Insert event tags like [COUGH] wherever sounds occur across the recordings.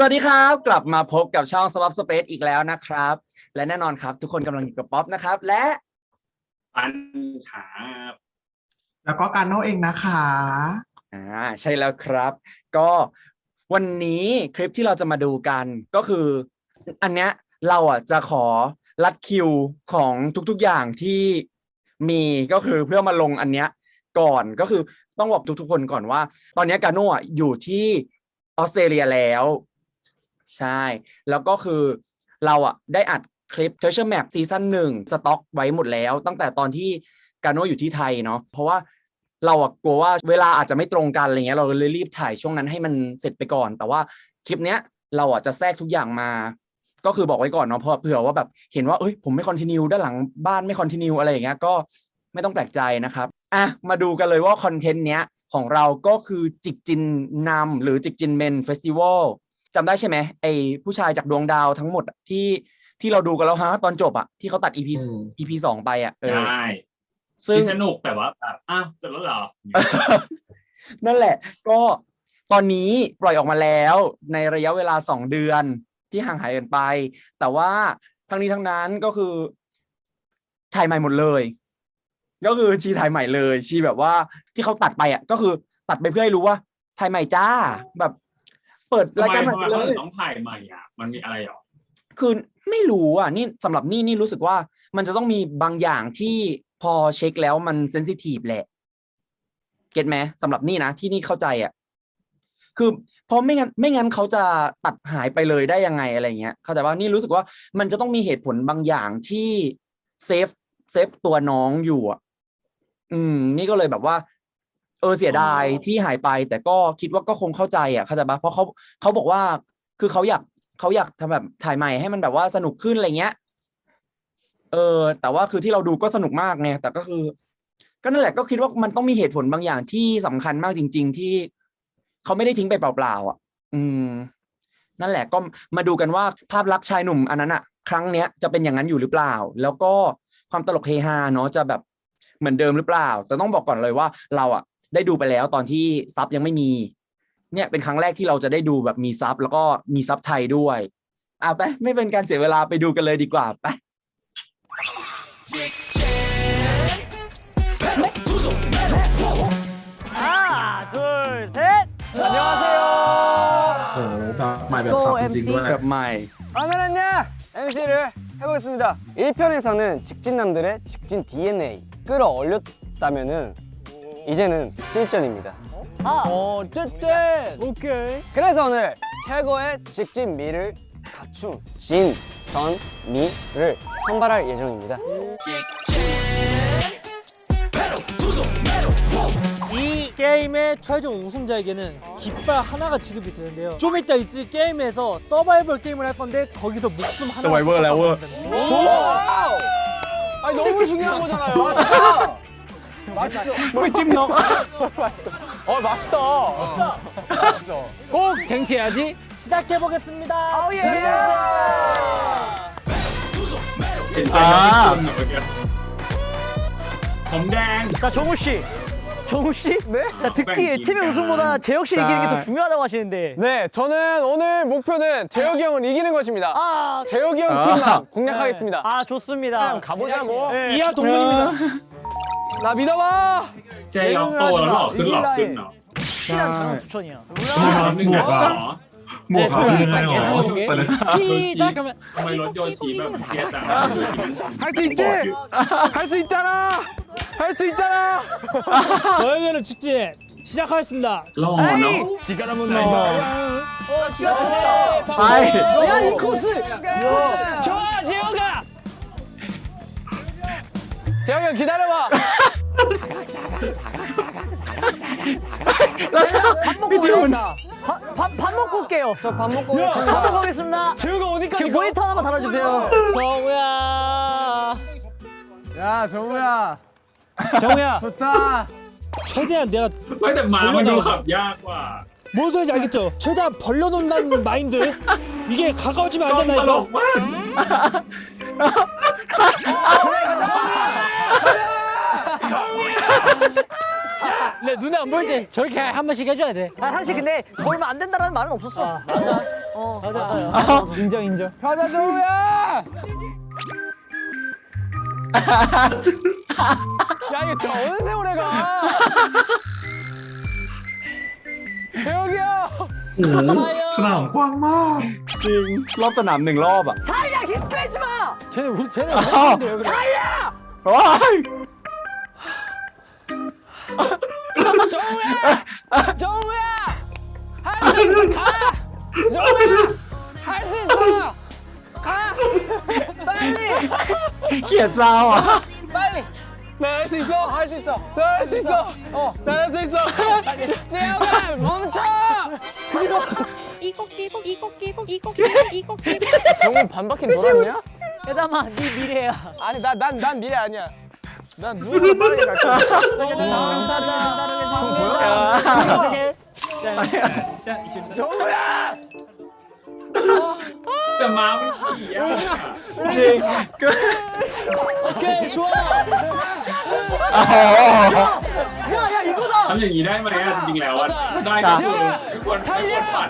สวัสดีครับ กลับมาพบกับช่อง Swap Space อีกแล้วนะครับ และแน่นอนครับ ทุกคนกำลังอยู่กับป๊อปนะครับ และปันขาแล้วก็การโนเองนะคะ อ่าใช่แล้วครับ ก็วันนี้คลิปที่เราจะมาดูกันก็คือ อันเนี้ยเราอะจะขอรัดคิวของทุกๆอย่างที่มีก็คือเพื่อมาลงอันเนี้ยก่อนก็คือต้องบอกทุกๆคนก่อนว่า ตอนเนี้ยกาโน่อะอยู่ที่ออสเตรเลียแล้ว ใช่ แล้วก็คือเราอะได้อัดคลิป Treasure Map ซีซั่นหนึ่งสต็อกไว้หมดแล้ว ตั้งแต่ตอนที่กาโน่อยู่ที่ไทยเนาะเพราะว่าเราอะกลัวว่าเวลาอาจจะไม่ตรงกันอะไรเงี้ยเราเลยรีบถ่ายช่วงนั้นให้มันเสร็จไปก่อน แต่ว่าคลิปเนี้ยเราอะจะแทรกทุกอย่างมา ก็คือบอกไว้ก่อนเนาะเพราะเผื่อว่าแบบเห็นว่าเอ้ยผมไม่คอนติเนียด้านหลังบ้านไม่คอนติเนียอะไรอย่างเงี้ยก็ไม่ต้องแปลกใจนะครับอะมาดูกันเลยว่าคอนเทนต์เนี้ยของเราก็คือจิกจินนำหรือจิกจินเมนเฟสติวัล จำได้ใช่ไหมไอผู้ชายจากดวงดาวทั้งหมดอะที่ที่เราดูกันแล้วฮะตอนจบอะที่เขาตัด EP อืม EP สองไปอะเออได้ซึ่งที่สนุกแต่ว่าแบบอ้าวจบแล้วเหรอ นั่นแหละ ก็ตอนนี้ปล่อยออกมาแล้วในระยะเวลาสองเดือนที่ห่างหายกันไป แต่ว่าทั้งนี้ทั้งนั้นก็คือถ่ายใหม่หมดเลย ก็คือชีถ่ายใหม่เลย ชีแบบว่าที่เขาตัดไปอะ ก็คือตัดไปเพื่อให้รู้ว่าถ่ายใหม่จ้า แบบ เปิดทำรายไมการใหม่ทำไมไปเลเขาถึยงต้องถ่ายใหม่อะมันมีอะไรหรอคือไม่รู้อะนี่สำหรับนี่นี่รู้สึกว่า มันจะต้องมีบางอย่างที่พอเช็คแล้วมันเซนซิทีฟแหละเก็ตไหมสำหรับนี่นะที่นี่เข้าใจอะคือเพราะไม่งั้นไม่งั้นเขาจะตัดหายไปเลยได้ยังไงอะไรเงี้ย เข้าใจว่านี่รู้สึกว่ามันจะต้องมีเหตุผลบางอย่างที่เซฟเซฟตัวน้องอยู่อะ อืม นี่ก็เลยแบบว่า เออเสียดายที่หายไป แต่ก็คิดว่าก็คงเข้าใจอะเข้าใจปะเพราะเขาเขาบอกว่าคือเขาอยากเขาอยากทำแบบถ่ายใหม่ให้มันแบบว่าสนุกขึ้นอะไรเงี้ย เออ แต่ว่าคือที่เราดูก็สนุกมากไงแต่ก็คือ ก็นั่นแหละก็คิดว่ามันต้องมีเหตุผลบางอย่างที่สำคัญมากจริง ๆ ที่เขาไม่ได้ทิ้งไปเปล่าๆอะ อืม นั่นแหละก็มาดูกันว่าภาพลักษณ์ชายหนุ่มอันนั้นอะ ครั้งเนี้ยจะเป็นอย่างนั้นอยู่หรือเปล่า แล้วก็ความตลกเฮฮาเนาะจะแบบเหมือนเดิมหรือเปล่า แต่ต้องบอกก่อนเลยว่าเราอะ ได้ดูไปแล้วตอนที่ซับยังไม่มี เนี่ยเป็นครั้งแรกที่เราจะได้ดูแบบมีซับแล้วก็มีซับไทยด้วยอ่ะไปไม่เป็นการเสียเวลาไปดูกันเลยดีกว่าไป 하나, 둘, 셋. 안녕하세요. โอ้โหแบบใหม่แบบสับจริงๆด้วย แบบใหม่ 오늘은요 MC를 해보겠습니다. 1편에서는 직진남들의 직진 DNA 끌어올렸다면은 이제는 실전입니다. 아, 어쨌든 오케이. 그래서 오늘 최고의 직진미를 갖춘 진선미를 선발할 예정입니다. 이 게임의 최종 우승자에게는 깃발 하나가 지급이 되는데요. 좀 이따 있을 게임에서 서바이벌 게임을 할 건데 거기서 목숨 하나. 서바이벌 레벨. 아니 너무 중요한 거잖아요. 맛있어. 뭐 꿀찜 넣어. [LAUGHS] 어 맛있다. 맛있어. 꼭 쟁취해야지. 시작해 보겠습니다. 아우 예. 아. 건강. 자 정우 씨. 정우 씨? 네? 자 듣기 팀의 우승보다 재혁 씨 이기는 게 더 중요하다고 하시는데 네 저는 오늘 목표는 재혁이 형을 이기는 것입니다 아 재혁이 형 팀만 공략하겠습니다 네. 아 좋습니다 가보자고 뭐. 네. 이하 동문입니다 나 믿어봐. 这样逗了老孙老孙呢， 실한 저랑 부천이야. 시작! 잠깐만 할수 있잖아! 할 수 있잖아. 너에게는 축제 시작하겠습니다. 老呢， 지가라 어, 문너. 아이. 야이 코스. 좋아 지훈. 재혁이 형 기다려봐. [LAUGHS] พี่จิวมัน 밥, 밥 먹고 올게요. 저 밥 먹고 밥 오겠습니다. 먹고 오겠습니다. 재혁아 어디까지 그 가? 모니터 하나만 달아주세요. 정우야. 야, 정우야. 정우야. 좋다. 최대한 내가 เฮ้ยแต่ม้ามันดูขับยากกว่า 뭔 소리인지 알겠죠? 최대한 벌려놓는다는 마인드. 이게 가까워지면 กล้ 안 องตลก 된다니까. มาก 내 눈에 안 보일 때 저렇게 한 번씩 해줘야 돼. 아 사실 근데 걸면 안 된다라는 말은 없었어. 맞아. 어, 맞아요. 인정 인정. 가자 정우야. 야 이거 저 어느 세월에 가? 재혁이 형. โอ้โหสนามกว้างมาก จริง รอบสนามหนึ่งรอบอ่ะ 사이야 힘 빼지 마. 쟤네 우리 쟤네 아, 아, 사야! 아이! 아, 정우야! 아, 아. 정우야! 할 수 있어 가! 정우야! 할 수 있어! 가! 빨리! 别扎我！ 빨리! 나 할 수 있어! 할 수 있어! 나 할 수 있어! 어! 나 할 수 있어! 어. 재영아 멈춰! 이거 끼고 이거 끼고 이거 끼고 이거 끼고 정우 반바퀴 돌았냐? 대담아 네 미래야. 아니 나 난 난 미래 아니야. 난 누구보다 빠르게 갈 거야. 정우야. แต่ม้ามันขี่อ่ะ จริงก็ 오케이 좋아. อ๋อ 야야 이거다. ทำอย่างนี้ได้ไหมอ่ะจริงๆแล้วอ่ะได้ก็คือไม่ควรไม่ควรปัด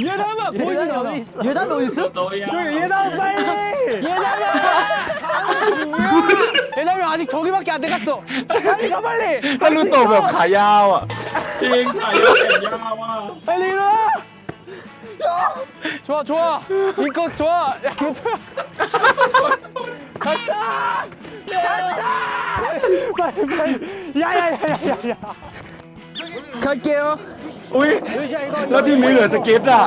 예담아 보이지 않아. 예담 어디 있어? โตยา 얘들아 빨리. 예담이 아직 저기밖에 안 돼갔어. 빨리 가 빨리. ถ้ารู้โตแบบขายาวอ่ะ จริงขายาวแขนยาวอ่ะ 빨리 일어나. 좋아 좋아. 인코스 좋아. 야 루트야. 갔다. 빨리 빨리. 야야야야야. 갈게요. อุ้ยแล้วทีมนี้เหลือสเก็ตอ่ะ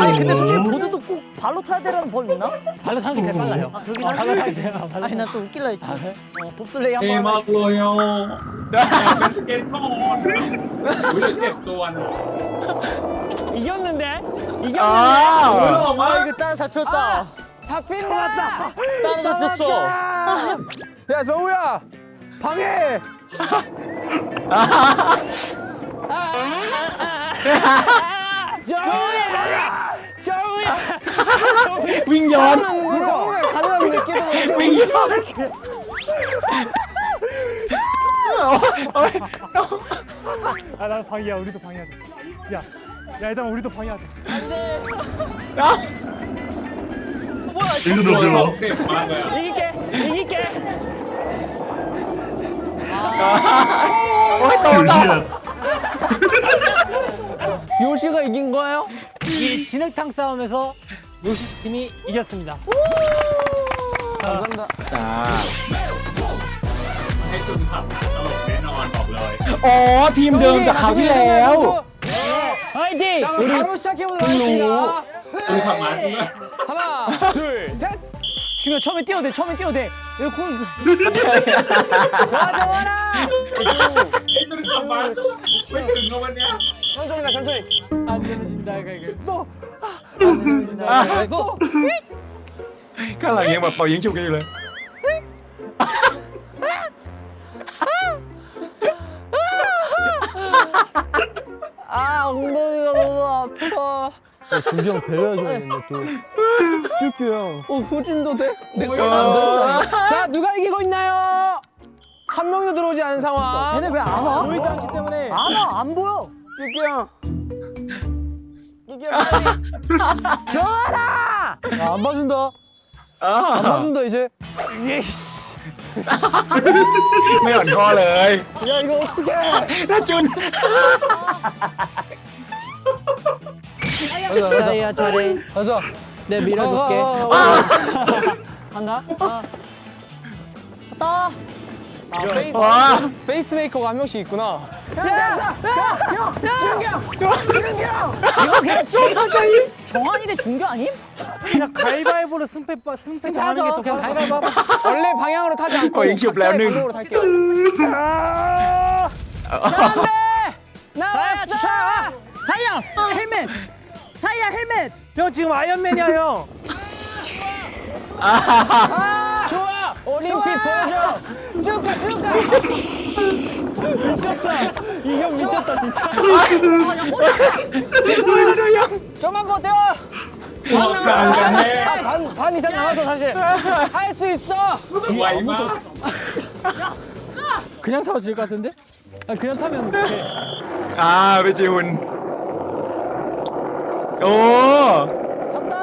아니 근데 솔직히 보드도 꼭 발로 타야 되라는 법 있나? 발로 타는 게 제일 빨라요. 아 그러긴 어, 하지. 발로 타야 돼요. 발로 아니 난 또 웃길라 했지. 어, 봅슬레이 เท่ 한번 มาก 하자. เลยอ่ะอยากเป็นสเก็ตบอร์ดอุ้ยเดี๋ยวเจ็บตัวนะ 이겼는데? อ้าว โอ้ยหล่อมาก 이거 따라 잡혔다. 잡힌다. 따라 잡혔어. 야 정우야. 방해. [LAUGHS] 정우야 나가! 정우야! 윙견 정우가 가능한 느낌으로 윙견 아, 나도 방해야. 우리도 방해하자. 야, 야, 일단 우리도 방해하자. 안돼 아, 뭐야? 일로 더 불러. 이길게. โอ้ยโต ผิว โต เฉียด [LAUGHS] 요시가 이긴 거예요? 이 진흙탕 싸움에서 요시스 팀이 이겼습니다. 감사합니다. จ้า ให้ซึมซับตลกแน่นอนบอกเลย อ๋อ ทีมเดิมจากคราวที่แล้ว 화이팅! 자 그럼 바로 시작해보도록 하겠습니다. ซึมซับมาเพื่อ 하나, 둘, 셋. 중요 처음에 뛰어도 돼. 처음에 뛰어도 돼. 이거 다 맞아. 왜 그런 거 천천히 가, 천천히. 안 내려진다, 이거 또. 아, 안 내려진다, 이거 看了你把把眼球给你了。아 아, 엉덩이가 너무 아파. 준경 배려줘야 되는데 또. 큐큐 형. 어, 후진도 돼? 내 어. 자, 누가 이기고 있나요? 한 명도 들어오지 않은 상황. 쟤네 왜 안 와? 보이지 않기 때문에. 안 와, 안 보여. 큐큐 형. 이게 빨리. 정하라! 야, 안 봐준다. อ้าว 안 봐준다 이제. [LAUGHS] ไม่อ่อนคอเลย 야 이거 어떡해. แล้วจุน 야야 잘해. 가자. 내 밀어줄게. 아, 아, 간다. 갔다. 아, 페이, 와. 페이스메이커가 한 명씩 있구나. 야, 야, 야, 야, 준경, 준경. 이거 그냥 정한이 정한이 대 준교 아님? 그냥 가위바위보로 승패 빠- 승패 정하는 게 더 그냥 가위바위보. 원래 방향으로 타지 않고 인기 없네, 각자의 형님. 나왔어! 사양! 사양 헬멧! 사양 헬멧! 형 지금 아이언맨이야 형. 좋아 올림픽 보여줘 쭉가 쭉가 미쳤다 이 형 미쳤다 진짜 좀만 버텨 반 กลางกันแน่ 아, 반, 반 이상 남았어 사실 할 수 있어 ไวมาก 그냥 타도 질 것 같은데? 아, 그냥 타면 돼 อ่าไปจิหุน โอ้ 탔다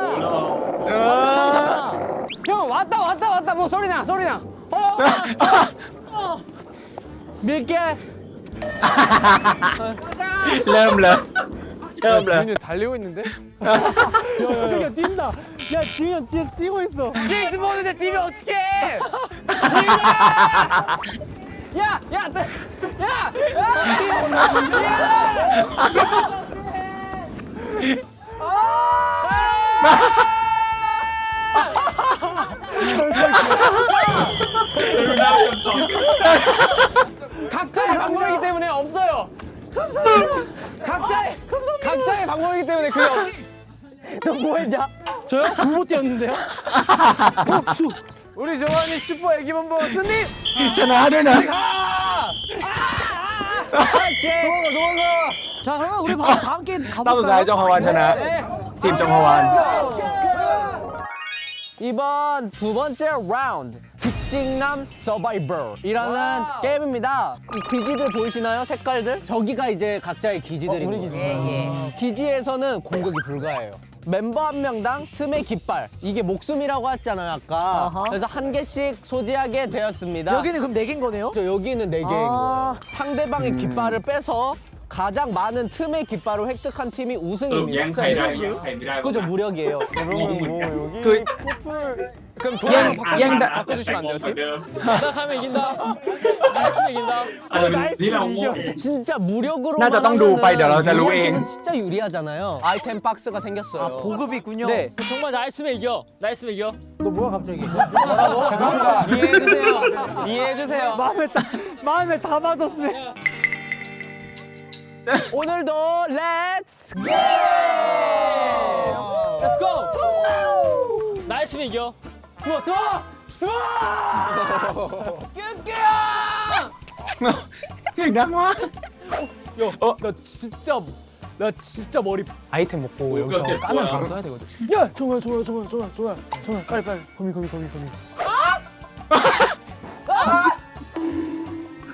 เออ 형 왔다 왔다 왔다 뭐 소리 나 소리 나 어, 어, [LAUGHS] 어. 밀게 เริ่มเลยเริ่มเลย 지민이 달리고 있는데? 지금 뛴다. 야 지금 형 뒤에서 뛰고 있어. 게이트 모드인데 뛰면 어떡해 야! 야! 야! 야! 각자의 방법이기 때문에 없어요. 각자의 각자의 방법이기 때문에 그게 없. 너뭐 했냐? 저요? 불못 뛰었는데요? 복수. 우리 조한이 슈퍼 애기만 보고 승리. 있잖아 하려나. 가! 도망가 도망가. 자 그러면 우리 바로 다음 게임 가볼까요? 나도 나이정 하고 하잖아. 네. 팀 정호환. 이번 두 번째 라운드 직직남 서바이벌이라는 게임입니다. 이 기지들 보이시나요? 색깔들? 저기가 이제 각자의 기지들인 어, 거예요. 예, 예. 음. 기지에서는 공격이 불가해요. 멤버 한 명당 틈의 깃발 이게 목숨이라고 했잖아요 아까 아하. 그래서 한 개씩 소지하게 되었습니다 여기는 그럼 네 개인 거네요? 저 여기는 네 개인 아. 거예요. 상대방의 깃발을 빼서 가장 많은 틈의 깃발을 획득한 팀이 สรุป 우승입니다 แย่งใครได้แย่งใครไม่ได้ 그죠 무력이에요 งงเหมือนกัน คือ 그럼 แย่ง 도랑 แย่งแบบ 바꿔주시면 안 돼요? เหมือนเดิม 나가면 [LAUGHS] 이긴다 나이스면 이긴다 เออนี่เราโง่ 진짜 무력으로 나도 똥ดู ไปเดี๋ยวเราจะรู้เอง 진짜 유리하잖아요 아이템 박스가 생겼어요 아 보급이 있군요. 네 정말 나이스면 이겨. 나이스면 이겨. 너 뭐야 갑자기 죄송합니다 이해해주세요 이해해주세요 마음에 다 마음에 다 맞았네. [LAUGHS] 오늘도 렛츠 고! 렛츠 고! 나 했으면 이겨. 수어 수어! 수어! 뀨뀨야! 나만 야, 어? 나 진짜 나 진짜 머리 아이템 먹고 여기서 오케이, 까면 뭐야. 바로 써야 되거든. 야, 종호야, 종호야, 종호야, 종호야, 종호야, 빨리 빨리. 거미, 거미, 거미, 거미. 아! 아!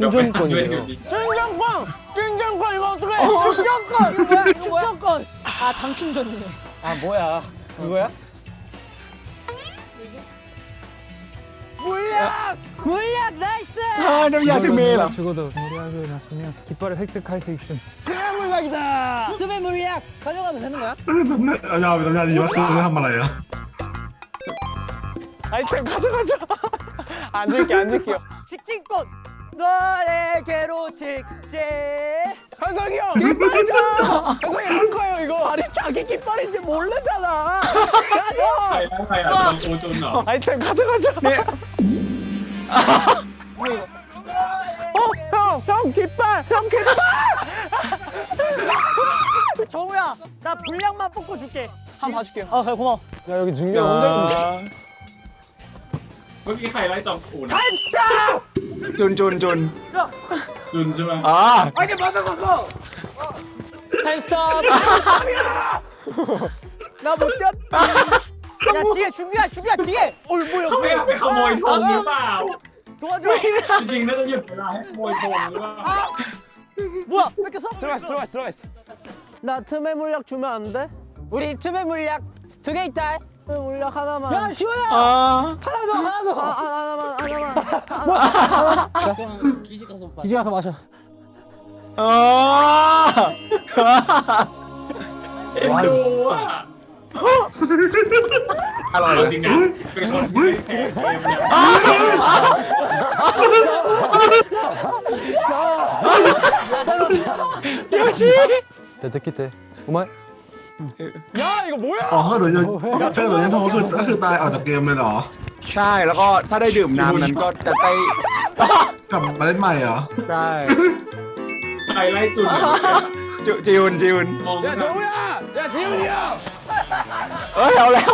충전권이에요. 아, 네. 충전권! 충전권 이거 어떻게 해? 어. 충전권! 충전권! 아, 당충전이네. 아, 뭐야. 이거야? 물약! 물약 나이스! 아, 하나야 드메라 아. 죽어도 물약을 마시면 깃발을 획득할 수 있음 그냥 물약이다! 수배 물약 가져가도 되는 거야? 아니야 아니야 아니야 오늘 한 말아요 아이템 가져가자 [LAUGHS] 안 줄게 안 줄게요 직진권 너에게로 직진 현성이 형! 깃발이죠! 현성이 한 거예요 이거 아니 자기 깃발인지 모르잖아 [LAUGHS] 야, 야, 야, 야, 오존나. 아이템 가져가자 네. [LAUGHS] 어? 형! 형 깃발! 형 깃발! [LAUGHS] 정우야 나 분량만 뽑고 줄게 한 번 봐줄게요 아 고마워 야 여기 중계 혼자 거기 하이라이트 안 보고 오냐? 발사! ะ จุนจุนจุน จุนใช่ไหม อ่า 타임 스톱. 나못 잡. 야, 뒤에 준비야, 준비야, 뒤에. เขาไม่เอาไปขโมยธงหรือเปล่า 도와줘. จริงๆน่าจะหยุดเวลาให้ขโมยธงหรือเปล่า 뭐야? 뺏겼어? 들어갔어 들어갔어 들어갔어. 나 틈의 물약 주면 안 돼? 우리 틈의 물약 두 개 있다. 그럼 올려 하나만. 야 시호야 아 하나 더 하나 더 아, 아, 하나만 하나만. 그냥 기지 가서 봐. 기지 가서 마셔 아. 와 이거 진짜 어디냐? 그래서 어디냐? 야, 出てきてお前 야 이거 뭐야? อ๋อถ้าหนูจะถ้าหนูจะโทรคือก็คือตายออกจากเกมเลยเหรอ ใช่แล้วก็ถ้าได้ดื่มน้ำนั้นก็จะได้ กลับมาเล่นใหม่เหรอ ได้ ใครไล่จุดเนี่ย จิจิวจิว มอง 야 정우야! 야 지훈이야! เอ้ยเอาแล้ว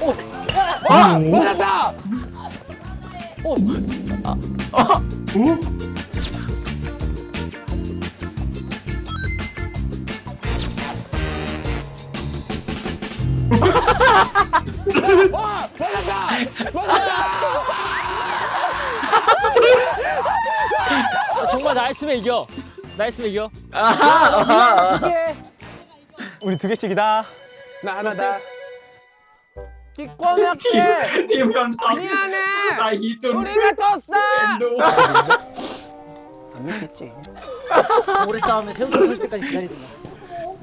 โอ้โห 맞았다! อู้ 아, 정말 나 있으면 이겨. 나 있으면 이겨. 우리 두 개씩이다. 나 하나다. 기권이 팀, 팀 변사. 미안해. 나 이준. 우리가 졌어. 안 믿겠지. 오래 싸우면 새우젓 설 때까지 기다리든가.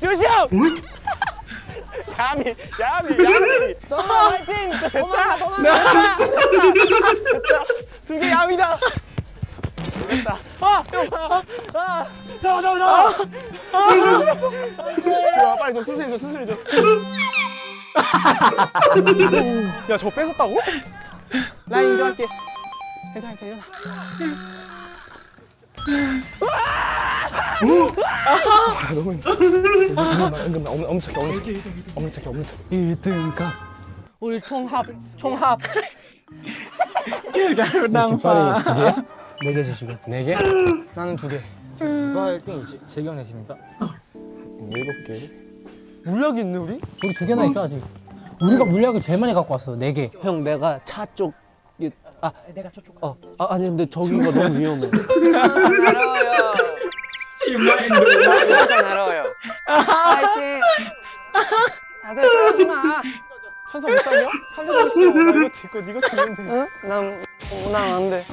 조시 형! 야미, 야미, 야미. 도망 화이팅! 도망가, 도망가! 두개 야미다. 됐다. 아, 아, 잡아, 잡아, 잡아. 좋아, 빨리 줘, 수술해 줘, 수술해 줘. 야, 저 뺏었다고? 나 인정할게. 괜찮아, 괜찮아, 일어나. [LAUGHS] 아, 너무 은근 엄- 엄청 착해, 엄청 착해. 엄청 착해, 엄청 착해. 1등각 우리 총합 총합 깃발이 두 개? 네개 주시고 네 개? 나는 두개 지금 누가 1등이지? 재경이 팀인가? 일곱 개. 물약이 있네 우리? 우리 두 개나 있어 아직 우리가 물약을 제일 많이 갖고 왔어 네개 형 내가 차 쪽 아 내가 저쪽 어 아, 아니 근데 저기가 너무 위험해 실망인 나 진짜 날아와요. 파이팅. 다들 싸우지 마. 천사 못 살려? 살려주세요. 나 이거 듣고 이거 듣는데. 응? 난, 난 안 돼.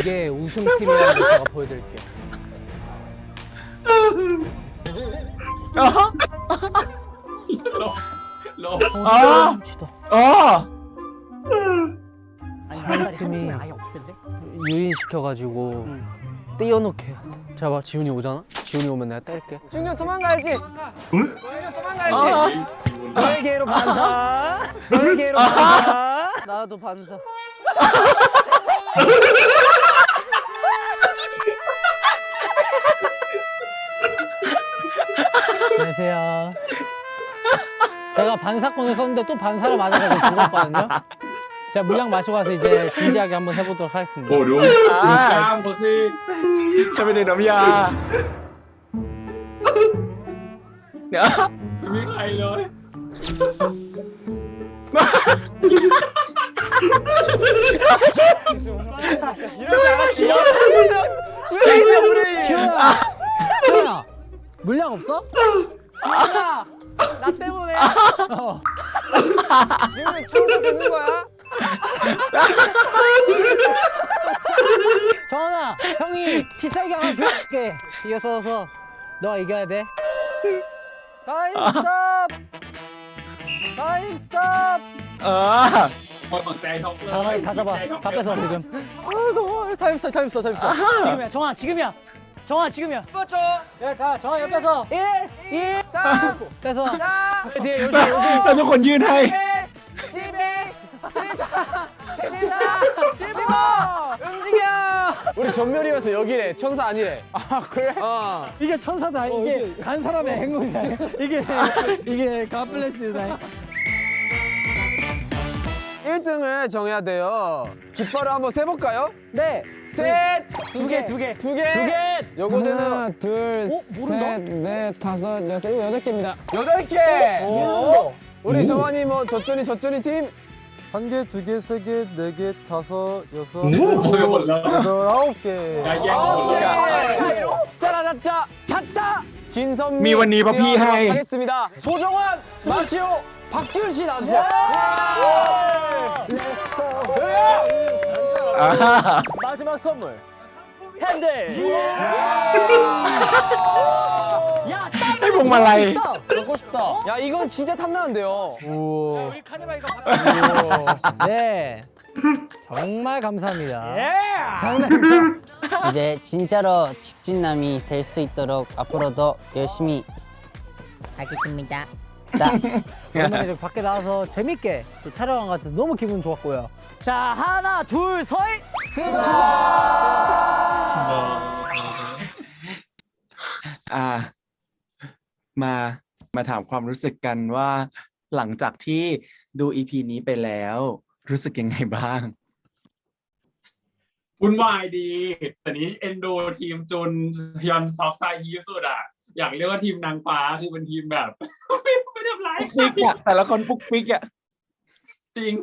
이게 우승팀이라는 걸 제가 보여드릴게요. 러, 러, 아! 어, 아! 한 팀에 아예 없을래? 유인시켜가지고 띄워놓게 해야 돼. 자, 봐, 지훈이 오잖아? 지훈이 오면 내가 뗄게. 지훈이 도망가야지. 응? 도망가야지. 너에게로 반사. 너에게로 반사. 나도 반사. 안녕하세요. 제가 반사권을 썼는데 또 반사를 맞아가지고 죽었거든요. 자 물량 마시고 가서 이제 진지하게 한번 해보도록 하겠습니다. 보름 아. 쌈 것을 세븐의 럼이야. 야, 이미 가일러. 물량 없어? 아, 나 때문에. 아. 어. 지금 청소 되는 거야? [LAUGHS] 정원아! 형이 피살기 하나 줄게. 이어서서 너가 이겨야 돼. 타임 스톱. 타임 스톱. เออ คนหมดใจท็อปเลย 가만히 다 잡아. 다 뺏어 지금. 아, 너무 타임 스톱, 타임 스톱, 타임 스톱. 지금이야. 정아 지금이야. 정아 지금이야. 뻗쳐. 야, 가. 정아 옆 뺏어. 1, 2, 3, 뺏어. 4, 뒤에 요시 요시. แล้วทุกคนยื่นให้ 12, 14, 14, 15. 움직여. 우리 전멸이어서 여기래. 천사 아니래. 아 그래? 어. 이게 천사다. 이게 간 사람의 행운이다. 이게 이게 가플레스다. 1등을 정해야 돼요. 깃발을 한번 세볼까요? 네. 셋, 두 개, 두 개. 두 개, 두 개. 요거는 하나, 둘, 어? 모른다? 셋, 넷, 다섯, 여섯, 일곱, 여덟 개입니다. 여덟 개. 오. 우리 정환이 뭐 저쩌니 저쩌니 팀. 한 개, 두 개, 세 개, 네 개, 다섯, 여섯, 일곱, 여덟, 아홉 개. 짜라자짜 차짜 진선미 미원이 버피 하이. 하겠습니다. 소정환 마시오 박준 씨 나와주세요. 예! 예! 아하. 마지막 선물. 핸들. 야, 행복 말라이. 타고 싶다. 어? 야 이건 진짜 탐나는데요. 우. 우리 카니발이가 네. 정말 감사합니다. 예! 장난. 이제 진짜로 직진남이 될 수 있도록 앞으로도 열심히 하겠습니다. [LAUGHS] 오랜만에 밖에 나와서 재밌게 또 촬영한 것 같아서 너무 기분 좋았고요. 자, 하나, 둘, 셋. 아. 아, 마, มามาถามความรู้สึกกันว่า หลังจากที่ดูอีพีนี้ไปแล้ว รู้สึกยังไงบ้าง วุ่นวายดี แต่นี้เอ็นดูทีมจุนยอนซอกไซฮีสุดอะ อยากเรียกว่าทีมนางฟ้าคือเป็นทีมแบบ ไม่ไม่ทำร้ายใครปิ๊กอะแต่ละคนปุ๊กปิ๊กอะจริง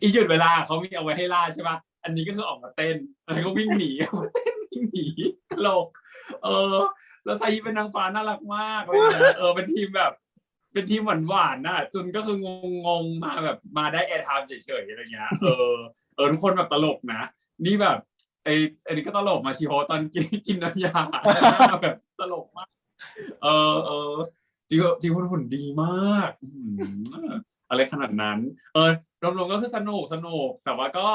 อีหยุดเวลาเขามีเอาไว้ให้ล่าใช่ปะอันนี้ก็คือออกมาเต้น แล้วก็วิ่งหนีเอามาเต้นวิ่ง หนีตลก เออ แล้วไซฮีเป็นนางฟ้าน่ารักมากเลยนะเออเป็นทีมแบบ เป็นทีมหวานหวานๆน่ะจุนก็คืองงงๆมาแบบมาได้แอร์ไทม์เฉยๆอะไรเงี้ยเออเออทุกคนแบบตลกนะนี่แบบไอ้ไอ้นี่ก็ตลกมาชิโฮตอนกินกินน้ำยาแบบตลกมาก เออเออจริงจริงคุณหุ่นดีมากอื้อหืออะไรขนาดนั้น เออรวมๆก็คือสนุกสนุกแต่ว่าก็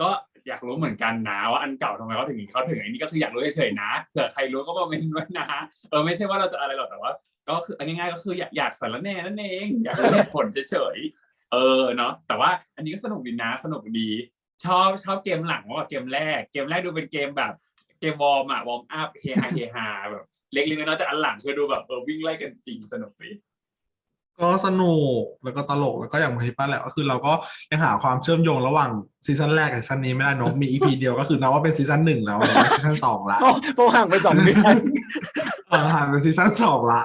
ก็อยากรู้เหมือนกันนะว่าอันเก่าทำไมเขาถึงเขาถึงอ้นี่ก็คืออยากรู้เฉยๆนะเผื่อใครรู้ก็มาเมนต์ไว้นะเออไม่ใช่ว่าเราจะอะไรหรอกแต่ว่า ก็คือง่ายๆก็คืออยากอยากสารแน่นั่นเองอยากรู้ผลเฉยๆเออเนาะแต่ว่าอันนี้ก็สนุกดีนะสนุกดีชอบชอบเกมหลังมากกว่าเกมแรก เกมแรกดูเป็นเกมแบบ เกมวอร์มอะวอร์มอัพเฮฮาเฮฮาแบบเล็กๆน้อยๆแต่อันหลังคือดูแบบเออวิ่งไล่กันจริงสนุกดี ก็สนุกแล้วก็ตลกแล้วก็อย่างที่ป้าแหละก็คือเราก็ยังหาความเชื่อมโยงระหว่างซีซั่นแรกกับซีซั่นนี้ไม่ได้เนอะมีอีพีเดียวก็คือนับว่าเป็นซีซั่นหนึ่งแล้วนะซีซั่นสองละเพราะห่างไปสองเดือนเออห่างเป็นซีซั่นสองละ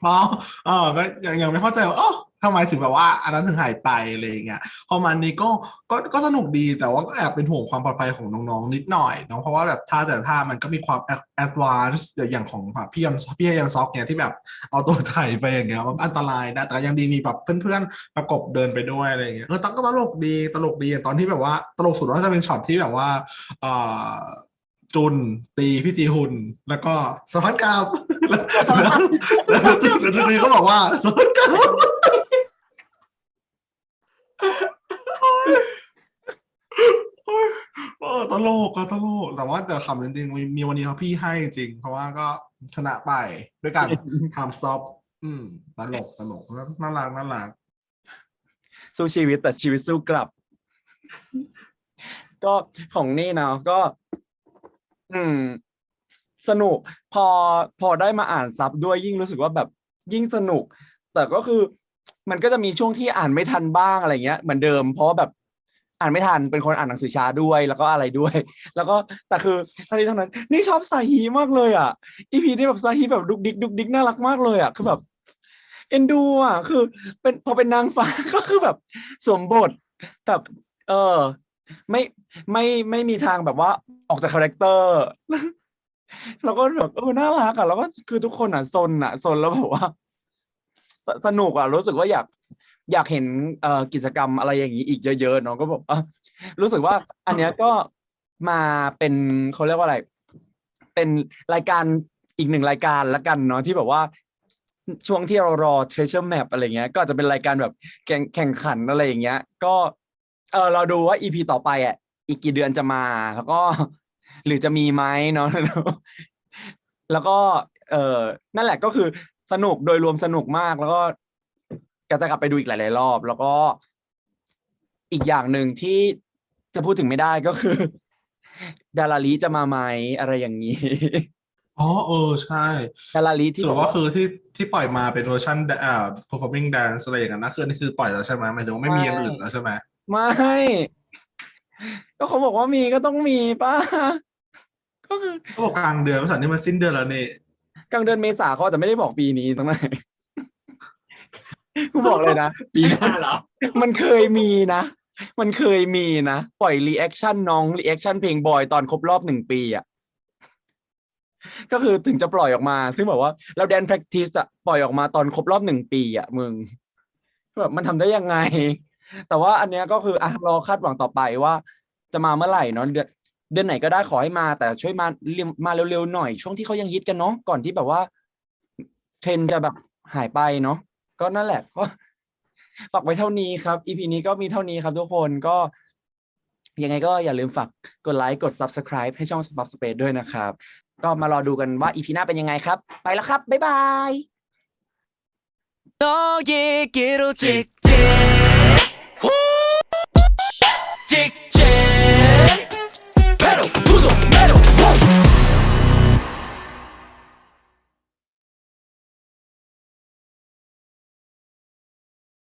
เพราะเออก็ยังยังไม่เข้าใจว่าอ๋อ ทำไมถึงแบบว่า อันนั้นถึงหายไปอะไรอย่างเงี้ยพอมันนี้ก็ก็ก็สนุกดีแต่ว่าก็แอบเป็นห่วงความปลอดภัยของน้องๆนิดหน่อยเนาะเพราะว่าแบบท่าแต่ท่ามันก็มีความแอดวานซ์อย่างของแบบพี่ยอนพี่ยอนซอกเนี่ยที่แบบเอาตัวไถไปอย่างเงี้ยมันอันตรายนะแต่ยังดีมีแบบเพื่อนๆประกบเดินไปด้วยอะไรอย่างเงี้ยเออตก็ตลกดีตลกดีตอนที่แบบว่าตลกสุดว่าจะเป็นช็อตที่แบบว่าเอ่อจุนตีพี่จีหุนแล้วก็สวัสดกลับแล้วจุนแล้วจุนก็บอกว่าสวัสดกลับ เออตลกอะตลก แต่ว่าแต่คำจริงๆมีมีวันนี้เขาพี่ให้จริง เพราะว่าก็ชนะไปด้วยการทำซอฟอืมตลกตลกน่ารักน่ารักสู้ชีวิตแต่ชีวิตสู้กลับ ก็ของนี่เนาะก็ อืม สนุก พอพอได้มาอ่านซับด้วยยิ่งรู้สึกว่าแบบยิ่งสนุก แต่ก็คือ มันก็จะมีช่วงที่อ่านไม่ทันบ้างอะไรเงี้ยเหมือนเดิม เพราะแบบอ่านไม่ทันเป็นคนอ่านหนังสือช้าด้วยแล้วก็อะไรด้วย แล้วก็แต่คือทั้งนี้ทั้งนั้น นี่ชอบซาฮีมากเลยอะอีพีนี่แบบซาฮีแบบดุกดิกดุกดิกน่ารักมากเลยอะคือแบบเอ็นดูอะคือ เป็นพอเป็นนางฟ้าก็คือแบบสวมบทแบบเออ ไม่ไม่ไม่มีทางแบบว่าออกจากคาแรคเตอร์แล้วก็แบบเออน่ารักอะแล้วก็คือทุกคนอะซนอะซนแล้วแบบว่า สนุกอะรู้สึกว่าอยากอยากเห็นเอ่อกิจกรรมอะไรอย่างนี้อีกเยอะๆเนาะก็บอกรู้สึกว่าอันเนี้ยก็มาเป็นเขาเรียกว่าอะไร เป็นรายการอีกหนึ่งรายการละกันเนาะที่แบบว่าช่วงที่เรารอ treasure map อะไรเงี้ย ก็จจะเป็นรายการแบบแข่งแข่งขันอะไรอย่างเงี้ย ก็เออเราดูว่า EP ต่อไปอะ อีกกี่เดือนจะมา แล้วก็ หรือจะมีไหมเนาะแล้วก็ เออนั่นแหละก็คือ สนุกโดยรวมสนุกมากแล้วก็ก็จะกลับไปดูอีกหลาย ๆ รอบ แล้วก็อีกอย่างหนึ่งที่จะพูดถึงไม่ได้ก็คือ ดาราลีจะมาไหมอะไรอย่างนี้ อ๋อเออใช่ดาราลีสที่รุบปอกว่าว่าคือที่ที่ปล่อยมาเป็นเวอร์ชันอ่า performing dance อะไรอย่างนั้นนะคือนี่คือปล่อยแล้วใช่ไหมหมายถึงว่าไม่มีอย่างอื่นแล้วใช่ไหมไม่ก็เขาบอกว่ามีก็ต้องมีป้าก็คือเขาบอกกลางเดือนภาษานี่มันสิ้นเดือนแล้วนี่ กลางเดือนเมษาเขาอาจจะไม่ได้บอกปีนี้ตรงไหนกูบอกเลยนะ ปีหน้าเหรอ มันเคยมีนะ มันเคยมีนะ ปล่อยรีแอคชั่นน้องรีแอคชั่นเพลงบอยตอนครบรอบหนึ่งปีอะก็คือถึงจะปล่อยออกมา ซึ่งแบบว่าเราแดน practice อะปล่อยออกมาตอนครบรอบหนึ่งปีอะมึงแบบมันทำได้ยังไง แต่ว่าอันเนี้ยก็คืออะรอคาดหวังต่อไปว่า จะมาเมื่อไหร่เนาะ เดือนเดือนไหนก็ได้ขอให้มา แต่ช่วยมาเร็วมาเร็วๆหน่อย ช่วงที่เขายังฮิตกันเนาะก่อนที่แบบว่า เทรนด์จะแบบหายไปเนาะก็นั่นแหละก็ ฝากไว้เท่านี้ครับ EP นี้ก็มีเท่านี้ครับทุกคนก็ ยังไงก็อย่าลืมฝากกดไลค์กด subscribe ให้ช่อง s p o t Space ด้วยนะครับ ก็มารอดูกันว่า EP หน้าเป็นยังไงครับ ไปแล้วครับ บ๊ายบาย 너에게로 직진 후! 직